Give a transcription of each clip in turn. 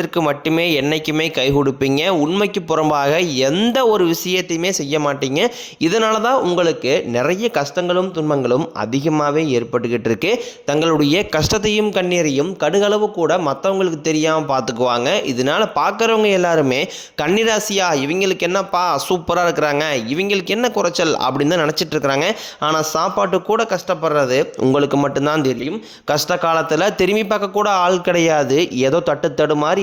நியாயத்திற்கு மட்டுமே என்னைக்குமே கை கொடுப்பீங்க. உண்மைக்கு புறம்பாக எந்த ஒரு விஷயத்தையுமே செய்ய மாட்டீங்க. இதனால தான் உங்களுக்கு நிறைய கஷ்டங்களும் துன்பங்களும் அதிகமாகவே ஏற்பட்டுக்கிட்டு இருக்கு. தங்களுடைய கஷ்டத்தையும் கண்ணீரையும் கடுகளவு கூட மற்றவங்களுக்கு தெரியாமல் பார்த்துக்குவாங்க இதனால பார்க்குறவங்க எல்லாருமே கன்னிராசியா இவங்களுக்கு என்னப்பா சூப்பராக இருக்கிறாங்க இவங்களுக்கு என்ன குறைச்சல் அப்படின்னு தான் நினச்சிட்டு இருக்கிறாங்க. ஆனால் சாப்பாட்டு கூட கஷ்டப்படுறது உங்களுக்கு மட்டும்தான் தெரியும். கஷ்ட காலத்தில் திரும்பி பார்க்க கூட ஆள் கிடையாது. ஏதோ தட்டு தடு மாதிரி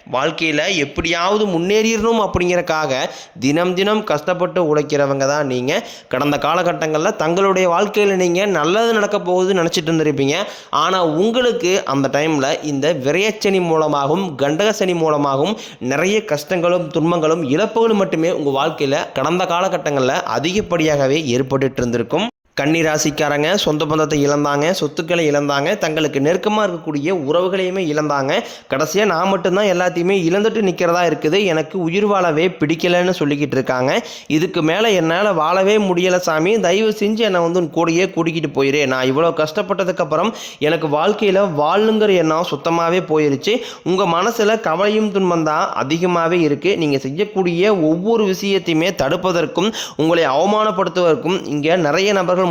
வாழ்க்கையில் எப்படியாவது முன்னேறிடணும் அப்படிங்கிறக்காக தினம் தினம் கஷ்டப்பட்டு உழைக்கிறவங்க தான் நீங்கள் கடந்த காலகட்டங்களில் தங்களுடைய வாழ்க்கையில் நீங்கள் நல்லது நடக்க போகுதுன்னு நினச்சிட்டு இருந்திருப்பீங்க. ஆனால் உங்களுக்கு அந்த டைமில் இந்த விரையச்சனி மூலமாகவும் கண்டகசனி மூலமாகவும் நிறைய கஷ்டங்களும் துன்பங்களும் இழப்புகளும் மட்டுமே உங்கள் வாழ்க்கையில் கடந்த காலகட்டங்களில் அதிகப்படியாகவே ஏற்பட்டுட்டு இருந்திருக்கும். கன்னிராசிக்காரங்க சொந்த பந்தத்தை இழந்தாங்க சொத்துக்களை இழந்தாங்க தங்களுக்கு நெருக்கமாக இருக்கக்கூடிய உறவுகளையுமே இழந்தாங்க. கடைசியாக நான் மட்டும்தான் எல்லாத்தையுமே இழந்துட்டு நிற்கிறதா இருக்குது. எனக்கு உயிர் வாழவே பிடிக்கலைன்னு சொல்லிக்கிட்டு இருக்காங்க. இதுக்கு மேலே என்னால் வாழவே முடியலை சாமி. தயவு செஞ்சு என்னை வந்து உன் கூடயே கூட்டிக்கிட்டு போயிரு. நான் இவ்வளோ கஷ்டப்பட்டதுக்கப்புறம் எனக்கு வாழ்க்கையில் வாழுங்கிற எண்ணம் சுத்தமாகவே போயிருச்சு. உங்கள் மனசில் கவலையும் துன்பம் தான் அதிகமாகவே இருக்குது நீங்கள் செய்யக்கூடிய ஒவ்வொரு விஷயத்தையுமே தடுப்பதற்கும் உங்களை அவமானப்படுத்துவதற்கும் இங்கே நிறைய நபர்கள்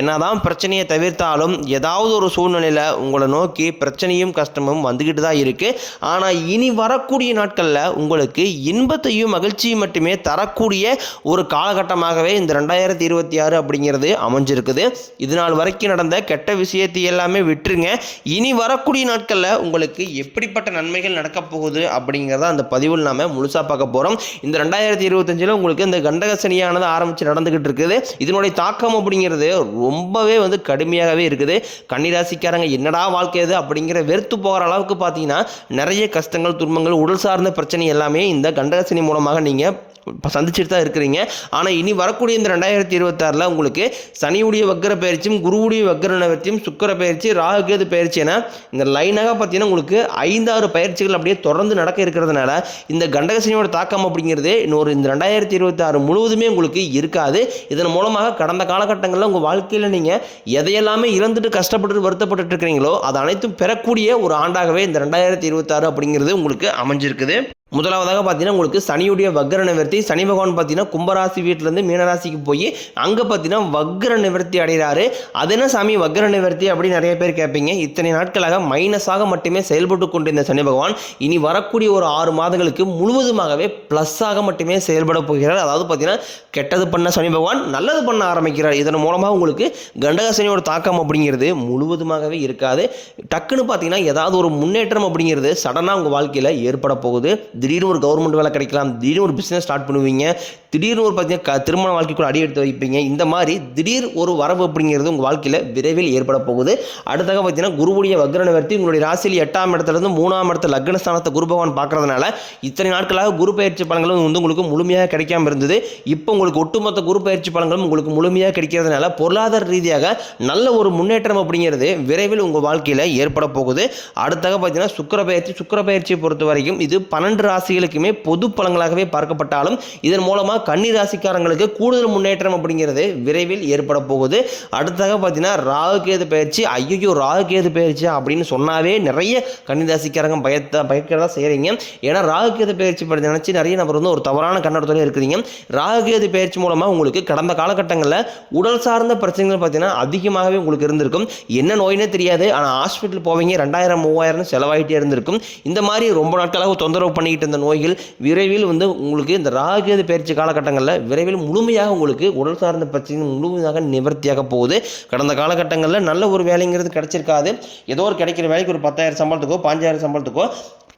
என்னதான் பிரச்சனையை தவிர்த்தாலும் ஏதாவது ஒரு சூழ்நிலையில் உங்களை நோக்கி பிரச்சனையும் கஷ்டமும் வந்துக்கிட்டு தான் இருக்குது ஆனால் இனி வரக்கூடிய நாட்களில் உங்களுக்கு இன்பத்தையும் மகிழ்ச்சியும் மட்டுமே தரக்கூடிய ஒரு காலகட்டமாகவே இந்த ரெண்டாயிரத்தி இருபத்தி ஆறு அப்படிங்கிறது அமைஞ்சிருக்குது. இது நாள் வரைக்கும் நடந்த கெட்ட விஷயத்தை எல்லாமே விட்டுருங்க. இனி வரக்கூடிய நாட்களில் உங்களுக்கு எப்படிப்பட்ட நன்மைகள் நடக்கப் போகுது அப்படிங்கிறத அந்த பதிவில் நாம முழுசாக பார்க்க போகிறோம் இந்த ரெண்டாயிரத்தி இருபத்தஞ்சில் உங்களுக்கு இந்த கண்டக சனியானது ஆரம்பித்து நடந்துக்கிட்டு இருக்குது. இதனுடைய தாக்கம் அப்படிங்கிறது ரொம்பவே வந்து கடுமையாகவே இருக்குது. கன்னிராசிக்காரங்க என்னடா வாழ்க்கை இது அப்படிங்கிற வெறுத்து போகிற அளவுக்கு பார்த்தீங்கன்னா நிறைய கஷ்டங்கள் துன்பங்கள் உடல் சார்ந்த பிரச்சனை எல்லாமே இந்த கண்டகசினி மூலமாக நீங்கள் சந்திச்சுட்டு தான் இருக்கிறீங்க. ஆனால் இனி வரக்கூடிய இந்த ரெண்டாயிரத்தி இருபத்தாறில் உங்களுக்கு சனியுடைய வக்கர பயிற்சியும் குருவுடைய வக்கர நிவர்த்தியும் சுக்கர பயிற்சி ராகுகேது பயிற்சி என இந்த லைனாக பார்த்தீங்கன்னா உங்களுக்கு ஐந்தாறு பயிற்சிகள் அப்படியே தொடர்ந்து நடக்க இருக்கிறதுனால இந்த கண்டகசனியோட தாக்கம் அப்படிங்கிறது இன்னொரு இந்த ரெண்டாயிரத்தி இருபத்தாறு முழுவதுமே உங்களுக்கு இருக்காது. இதன் மூலமாக கடந்த காலகட்டங்களில் உங்கள் வாழ்க்கையில் நீங்கள் எதையெல்லாமே இழந்துட்டு கஷ்டப்பட்டு வருத்தப்பட்டு இருக்கிறீங்களோ அது அனைத்தும் பெறக்கூடிய ஒரு ஆண்டாகவே இந்த ரெண்டாயிரத்தி இருபத்தாறு அப்படிங்கிறது உங்களுக்கு அமைஞ்சிருக்குது. முதலாவதாக பார்த்தீங்கன்னா உங்களுக்கு சனியுடைய வக்ர நிவர்த்தி சனி பகவான் பார்த்தீங்கன்னா கும்பராசி வீட்டிலேருந்து மீனராசிக்கு போய் அங்கே பார்த்தீங்கன்னா வக்ர நிவர்த்தி அடைகிறாரு. அது என்ன சாமி? வக்ர நிவர்த்தி அப்படின்னு நிறைய பேர் கேட்பீங்க. இத்தனை நாட்களாக மைனஸாக மட்டுமே செயல்பட்டு கொண்டிருந்த சனி பகவான் இனி வரக்கூடிய ஒரு ஆறு மாதங்களுக்கு முழுவதுமாகவே ப்ளஸ்ஸாக மட்டுமே செயல்பட போகிறார். அதாவது பார்த்தீங்கன்னா கெட்டது பண்ண சனி பகவான் நல்லது பண்ண ஆரம்பிக்கிறார். இதன் மூலமாக உங்களுக்கு கண்டக சனியோட தாக்கம் அப்படிங்கிறது முழுவதுமாகவே இருக்காது. டக்குன்னு பார்த்தீங்கன்னா ஏதாவது ஒரு முன்னேற்றம் அப்படிங்கிறது சடனாக உங்கள் வாழ்க்கையில் ஏற்பட போகுது. திடீர்னு ஒரு கவர்மெண்ட் வேலை கிடைக்கலாம் திடீர்னு ஒரு பிஸ்னஸ் ஸ்டார்ட் பண்ணுவீங்க திடீர்னு ஒரு பார்த்தீங்கன்னா திருமண வாழ்க்கைக்குள்ள அடி எடுத்து வைப்பீங்க. இந்த மாதிரி திடீர் ஒரு வரவு அப்படிங்கிறது உங்கள் வாழ்க்கையில் விரைவில் ஏற்பட போகுது. அடுத்ததாக பார்த்தீங்கன்னா குருவுடைய வக்ர நிவர்த்தி உங்களுடைய ராசியில் எட்டாம் இடத்துலேருந்து மூணாம் இடத்துல லக்னஸ்தானத்தை குரு பகவான் பார்க்கறதுனால இத்தனை நாட்களாக குரு பயிற்சி பலன்களும் வந்து உங்களுக்கு முழுமையாக கிடைக்காம இருந்தது. இப்போ உங்களுக்கு ஒட்டுமொத்த குரு பயிற்சி பலன்களும் உங்களுக்கு முழுமையாக கிடைக்கிறதுனால பொருளாதார ரீதியாக நல்ல ஒரு முன்னேற்றம் அப்படிங்கிறது விரைவில் உங்கள் வாழ்க்கையில் ஏற்பட போகுது. அடுத்தாக பார்த்தீங்கன்னா சுக்கிர பயிற்சி சுக்கர பயிற்சியை பொறுத்த வரைக்கும் இது பன்னெண்டு ராசிகளுக்குமே பொது பலன்களாகவே பார்க்கப்பட்டாலும் இதன் மூலமாக கன்னி ராசிக்காரங்களுக்கு கூடுதல் முன்னேற்றம் அப்படிங்கிறது விரைவில் ஏற்பட போகுது. அடுத்ததாக பார்த்தீங்கன்னா ராகு கேது பயிற்சி ஐயோ ராகு கேது பயிற்சி அப்படின்னு சொன்னாவே நிறைய கன்னி ராசிக்காரங்க பயத்த பயக்கிறதா செய்கிறீங்க ஏன்னா ராகு கேது பயிற்சி பற்றி நினச்சி நிறைய நபர் வந்து ஒரு தவறான கண்ணோட்டத்தில் இருக்கிறீங்க. ராகு கேது பயிற்சி மூலமாக உங்களுக்கு கடந்த காலகட்டங்களில் உடல் சார்ந்த பிரச்சனைகள் பார்த்தீங்கன்னா அதிகமாகவே உங்களுக்கு இருந்திருக்கும். என்ன நோயினே தெரியாது. ஆனால் ஹாஸ்பிட்டல் போவீங்க ரெண்டாயிரம் மூவாயிரம் செலவாயிட்டே இருந்திருக்கும். இந்த மாதிரி ரொம்ப நாட்களாக தொந்தரவு பண்ணி பண்ணிக்கிட்டு இருந்த நோய்கள் விரைவில் வந்து உங்களுக்கு இந்த ராகுகேது பயிற்சி காலகட்டங்களில் விரைவில் முழுமையாக உங்களுக்கு உடல் சார்ந்த பிரச்சனை முழுமையாக நிவர்த்தியாக போகுது. கடந்த காலகட்டங்களில் நல்ல ஒரு வேலைங்கிறது கிடைச்சிருக்காது. ஏதோ ஒரு கிடைக்கிற வேலைக்கு ஒரு பத்தாயிரம் சம்பளத்துக்கோ பாஞ்சாயிரம் சம்பளத்துக்கோ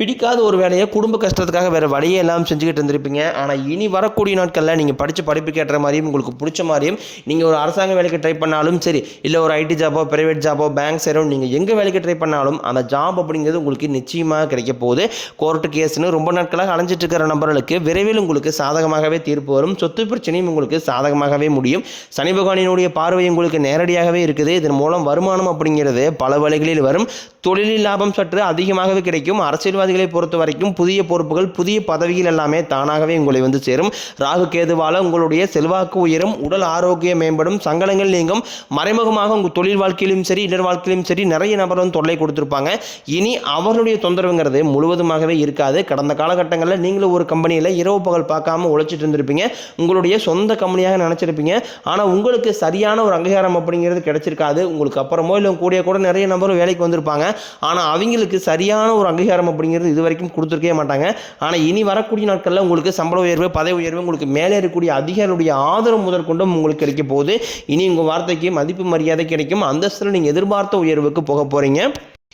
பிடிக்காத ஒரு வேலையை குடும்ப கஷ்டத்துக்காக வேறு வழியே எல்லாம் செஞ்சுக்கிட்டு இருந்திருப்பீங்க. ஆனால் இனி வரக்கூடிய நாட்களில் நீங்கள் படித்த படிப்புக்கு ஏற்ற மாதிரியும் உங்களுக்கு பிடிச்ச மாதிரியும் நீங்கள் ஒரு அரசாங்க வேலைக்கு ட்ரை பண்ணாலும் சரி இல்லை ஒரு ஐடி ஜாபோ ப்ரைவேட் ஜாபோ பேங்க் சேரோ நீங்கள் எங்கே வேலைக்கு ட்ரை பண்ணாலும் அந்த ஜாப் அப்படிங்கிறது உங்களுக்கு நிச்சயமாக கிடைக்க போகுது. கோர்ட்டு கேஸ்னு ரொம்ப நாட்களாக அலைஞ்சிட்டு இருக்கிற நபர்களுக்கு விரைவில் உங்களுக்கு சாதகமாகவே தீர்ப்பு வரும். சொத்து பிரச்சனையும் உங்களுக்கு சாதகமாகவே முடியும். சனி பகவானினுடைய பார்வை உங்களுக்கு நேரடியாகவே இருக்குது. இதன் மூலம் வருமானம் அப்படிங்கிறது பல வழிகளில் வரும். தொழிலில் லாபம் சற்று அதிகமாகவே கிடைக்கும். அரசியல்வாதிகளை பொறுத்த வரைக்கும் புதிய பொறுப்புகள் புதிய பதவிகள் எல்லாமே தானாகவே உங்களை வந்து சேரும். ராகு கேதுவால உங்களுடைய செல்வாக்கு உயரும் உடல் ஆரோக்கியம் மேம்படும் சங்கடங்கள் நீங்கும். மறைமுகமாக உங்கள் தொழில் வாழ்க்கையிலும் சரி இடர் வாழ்க்கையிலும் சரி நிறைய நபர் வந்து தொல்லை கொடுத்துருப்பாங்க. இனி அவருடைய தொந்தரவுங்கிறது முழுவதுமாகவே இருக்காது. கடந்த காலகட்டங்களில் நீங்களும் ஒரு கம்பெனியில் இரவு பகல் பார்க்காம உழைச்சிட்டு இருந்திருப்பீங்க. உங்களுடைய சொந்த கம்பெனியாக நினச்சிருப்பீங்க. ஆனால் உங்களுக்கு சரியான ஒரு அங்கீகாரம் அப்படிங்கிறது கிடைச்சிருக்காது. உங்களுக்கு அப்புறமோ இல்லை கூடிய கூட நிறைய நபர் வேலைக்கு வந்திருப்பாங்க. ஆனால் அவங்களுக்கு சரியான ஒரு அங்கீகாரம் அப்படிங்கிறது இது வரைக்கும் கொடுத்துருக்கவே மாட்டாங்க. ஆனால் இனி வரக்கூடிய நாட்களில் உங்களுக்கு சம்பள உயர்வு பதவி உயர்வு உங்களுக்கு மேலே இருக்கக்கூடிய அதிகாரியுடைய ஆதரவு முதற்கொண்டும் உங்களுக்கு கிடைக்க போகுது. இனி உங்கள் வார்த்தைக்கு மதிப்பு மரியாதை கிடைக்கும். அந்தஸ்தில் நீங்கள் எதிர்பார்த்த உயர்வுக்கு போக போகிறீங்க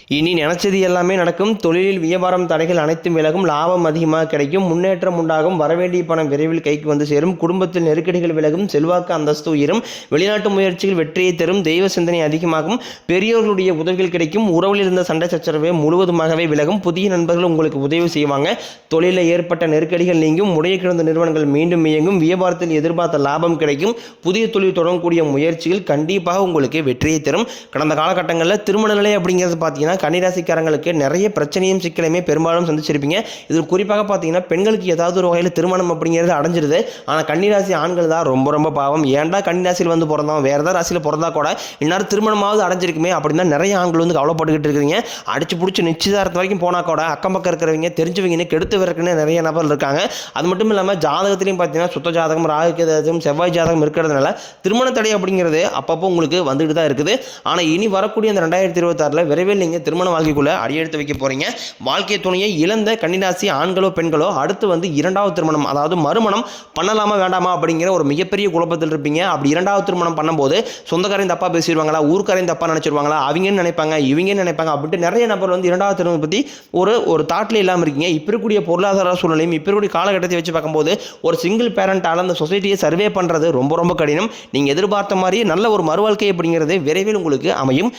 இனி நினைச்சது எல்லாமே நடக்கும். தொழிலில் வியாபாரம் தடைகள் அனைத்தும் விலகும். லாபம் அதிகமாக கிடைக்கும். முன்னேற்றம் உண்டாகும். வரவேண்டிய பணம் விரைவில் கைக்கு வந்து சேரும். குடும்பத்தில் நெருக்கடிகள் விலகும். செல்வாக்கு அந்தஸ்து உயரும். வெளிநாட்டு முயற்சிகள் வெற்றியை தரும். தெய்வ சிந்தனை அதிகமாகும். பெரியோர்களுடைய உதவிகள் கிடைக்கும். உறவில் இருந்த சண்டை சச்சரவை முழுவதுமாகவே விலகும். புதிய நண்பர்கள் உங்களுக்கு உதவி செய்வாங்க. தொழிலில் ஏற்பட்ட நெருக்கடிகள் நீங்கும். முடைய கிடந்த நிறுவனங்கள் மீண்டும் இயங்கும். வியாபாரத்தில் எதிர்பார்த்த லாபம் கிடைக்கும். புதிய தொழில் தொடங்கக்கூடிய முயற்சிகள் கண்டிப்பாக உங்களுக்கு வெற்றியை தரும். கடந்த காலகட்டங்களில் திருமண நிலை அப்படிங்கிறது பார்த்தீங்கன்னா கன்னிராசிக்காரங்களுக்கு நிறைய பிரச்சனையும் சிக்கலையுமே பெரும்பாலும் சந்திச்சிருப்பீங்க. இதில் குறிப்பாக பார்த்தீங்கன்னா பெண்களுக்கு ஏதாவது ஒரு வகையில் திருமணம் அப்படிங்கிறது அடைஞ்சிருது. ஆனால் கன்னிராசி ஆண்கள் தான் ரொம்ப ரொம்ப பாவம். ஏன்டா கன்னிராசியில் வந்து பிறந்தோம்? வேறு ஏதாவது ராசியில் பிறந்தா கூட இன்னொரு திருமணமாவது அடைஞ்சிருக்குமே அப்படின்னா நிறைய ஆண்கள் வந்து கவலைப்பட்டுக்கிட்டு இருக்கிறீங்க அடிச்சு பிடிச்சி நிச்சயதாரத்து வரைக்கும் போனால் கூட அக்கம் பக்கம் இருக்கிறவங்க தெரிஞ்சவங்கன்னு கெடுத்து விறக்குன்னு நிறைய நபர் இருக்காங்க. அது மட்டும் இல்லாமல் ஜாதகத்திலையும் பார்த்தீங்கன்னா சுத்த ஜாதகம் ராகு ஜாதகம் செவ்வாய் ஜாதகம் இருக்கிறதுனால திருமண தடை அப்படிங்கிறது அப்பப்போ உங்களுக்கு வந்துட்டு தான் இருக்குது. ஆனால் இனி வரக்கூடிய அந்த ரெண்டாயிரத்தி இருபத்தாறில் விரைவில் நீங்கள் திருமண வாழ்க்கைக்குள்ளே அடியெடுத்து வைக்க போகிறீங்க வாழ்க்கை துணையை இழந்த கன்னிராசி ஆண்களோ பெண்களோ அடுத்து வந்து இரண்டாவது திருமணம் அதாவது மறுமணம் பண்ணலாமா வேண்டாமா அப்படிங்கிற ஒரு மிகப்பெரிய குழப்பத்தில் இருப்பீங்க. அப்படி இரண்டாவது திருமணம் பண்ணும்போது சொந்தக்காரையும் தப்பாக பேசிடுவாங்களா ஊருக்காரையும் தப்பாக நினச்சிருவாங்களா அவங்கன்னு நினைப்பாங்க இவங்கன்னு நினைப்பாங்க அப்படின்ட்டு நிறைய நபர் வந்து இரண்டாவது திருமணம் பற்றி ஒரு ஒரு தாட்டில் இல்லாமல் இருக்கீங்க. இப்போ இருக்கக்கூடிய பொருளாதார சூழ்நிலையும் இப்போ இருக்கக்கூடிய காலகட்டத்தை வச்சு பார்க்கும்போது ஒரு சிங்கிள் பேரண்டால் அந்த சொசைட்டியை சர்வே பண்ணுறது ரொம்ப ரொம்ப கடினம். நீங்கள் எதிர்பார்த்த மாதிரியே நல்ல ஒரு மறுவாழ்க்கை அப்படிங்கிறது விரைவில் உங்களுக்கு அமையும்.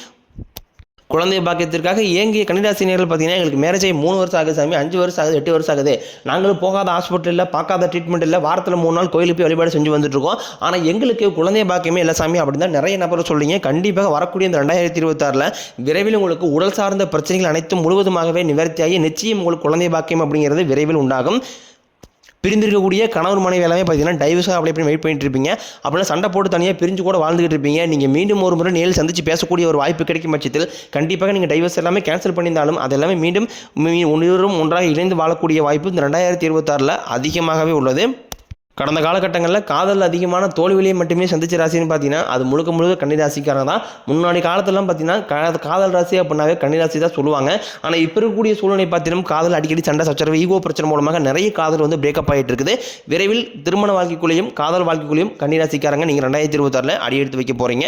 குழந்தை பாக்கியத்திற்காக ஏங்கிய கன்னிராசினியர்கள் பார்த்தீங்கன்னா எங்களுக்கு மேரேஜ் ஆகி மூணு வருஷம் ஆகுது சாமி அஞ்சு வருஷம் ஆகுது எட்டு வருஷம் ஆகுது. நாங்களும் போகாத ஹாஸ்பிட்டலில் பார்க்காத ட்ரீட்மெண்ட் இல்லை வாரத்தில் மூணு நாள் கோயிலுக்கு போய் வழிபாடு செஞ்சு வந்துட்டுருக்கோம். ஆனால் எங்களுக்கு குழந்தை பாக்கியமே இல்லை சாமி அப்படின்னு தான் நிறைய நபர் சொல்றீங்க. கண்டிப்பாக வரக்கூடிய இந்த ரெண்டாயிரத்தி இருபத்தாறில் விரைவில் உங்களுக்கு உடல் சார்ந்த பிரச்சனைகள் அனைத்தும் முழுவதுமாகவே நிவர்த்தியாகி நிச்சயம் உங்களுக்கு குழந்தை பாக்கியம் அப்படிங்கிறது விரைவில் உண்டாகும். பிரிந்திருக்கக்கூடிய கணவர் மனைவி எல்லாமே பார்த்தீங்கன்னா டைவர்ஸாக அப்படி இப்படி வெயிட் பண்ணிட்டு இருப்பீங்க. அப்படின்னா சண்டை போட்டு தனியாக பிரிஞ்சு கூட வாழ்ந்துகிட்டு இருப்பீங்க. நீங்கள் மீண்டும் ஒரு முறை நேரில் சந்திச்சு பேசக்கூடிய ஒரு வாய்ப்பு கிடைக்கும் பட்சத்தில் கண்டிப்பாக நீங்கள் டைவர்ஸ் எல்லாமே கேன்சல் பண்ணியிருந்தாலும் அது எல்லாமே மீண்டும் ஒன்றும் ஒன்றாக இணைந்து வாழக்கூடிய வாய்ப்பு இந்த ரெண்டாயிரத்தி இருபத்தாறில் அதிகமாகவே உள்ளது. கடந்த காலகட்டங்களில் காதல் அதிகமான தோல்விலையை மட்டுமே சந்திச்ச ராசின்னு பார்த்தீங்கன்னா அது முழுக்க முழுக்க கன்னிராசிக்காரங்க தான். முன்னாடி காலத்துலலாம் பார்த்தீங்கன்னா காதல் ராசி அப்படின்னாவே கன்னிராசி தான் சொல்லுவாங்க. ஆனால் இப்போ இருக்கக்கூடிய சூழ்நிலை பார்த்தீங்கன்னா காதல் அடிக்கடி சண்டை சச்சரவு ஈகோ பிரச்சனை மூலமாக நிறைய காதல் வந்து பிரேக்கப் ஆகிட்டு இருக்குது. விரைவில் திருமண வாழ்க்கைக்குள்ளேயும் காதல் வாழ்க்கைக்குள்ளேயும் கன்னிராசிக்காரங்க நீங்கள் ரெண்டாயிரத்தி இருபத்தாறில் அடியெடுத்து வைக்க போகிறீங்க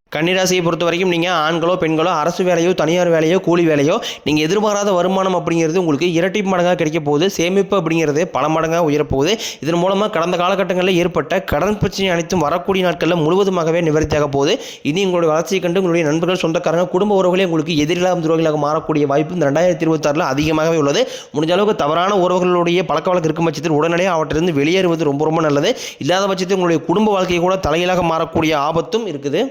கன்னிராசியை பொறுத்த வரைக்கும் நீங்கள் ஆண்களோ பெண்களோ அரசு வேலையோ தனியார் வேலையோ கூலி வேலையோ நீங்கள் எதிர்பாராத வருமானம் அப்படிங்கிறது உங்களுக்கு இரட்டி மடங்காக கிடைக்க போகுது. சேமிப்பு அப்படிங்கிறது பல மடங்காக உயரப்போகுது. இதன் மூலமாக கடந்த காலகட்டங்களில் ஏற்பட்ட கடன் பிரச்சனை அனைத்தும் வரக்கூடிய நாட்களில் முழுவதுமாகவே நிவர்த்தியாக போகுது. இனி உங்களுடைய வளர்ச்சியை கண்டு உங்களுடைய நண்பர்கள் சொந்தக்காரங்க குடும்ப உறவுகளே உங்களுக்கு எதிரில்லாத துரோகிகளாக மாறக்கூடிய வாய்ப்பு இந்த ரெண்டாயிரத்தி இருபத்தாறில் அதிகமாகவே உள்ளது. முடிஞ்ச அளவுக்கு தவறான உறவுகளுடைய பழக்க வழக்கம் இருக்கும் பட்சத்தில் உடனடியாக அவற்றிலிருந்து வெளியேறுவது ரொம்ப ரொம்ப நல்லது. இல்லாத பட்சத்தில் உங்களுடைய குடும்ப வாழ்க்கையை கூட தலையிலாக மாறக்கூடிய ஆபத்தும் இருக்குது.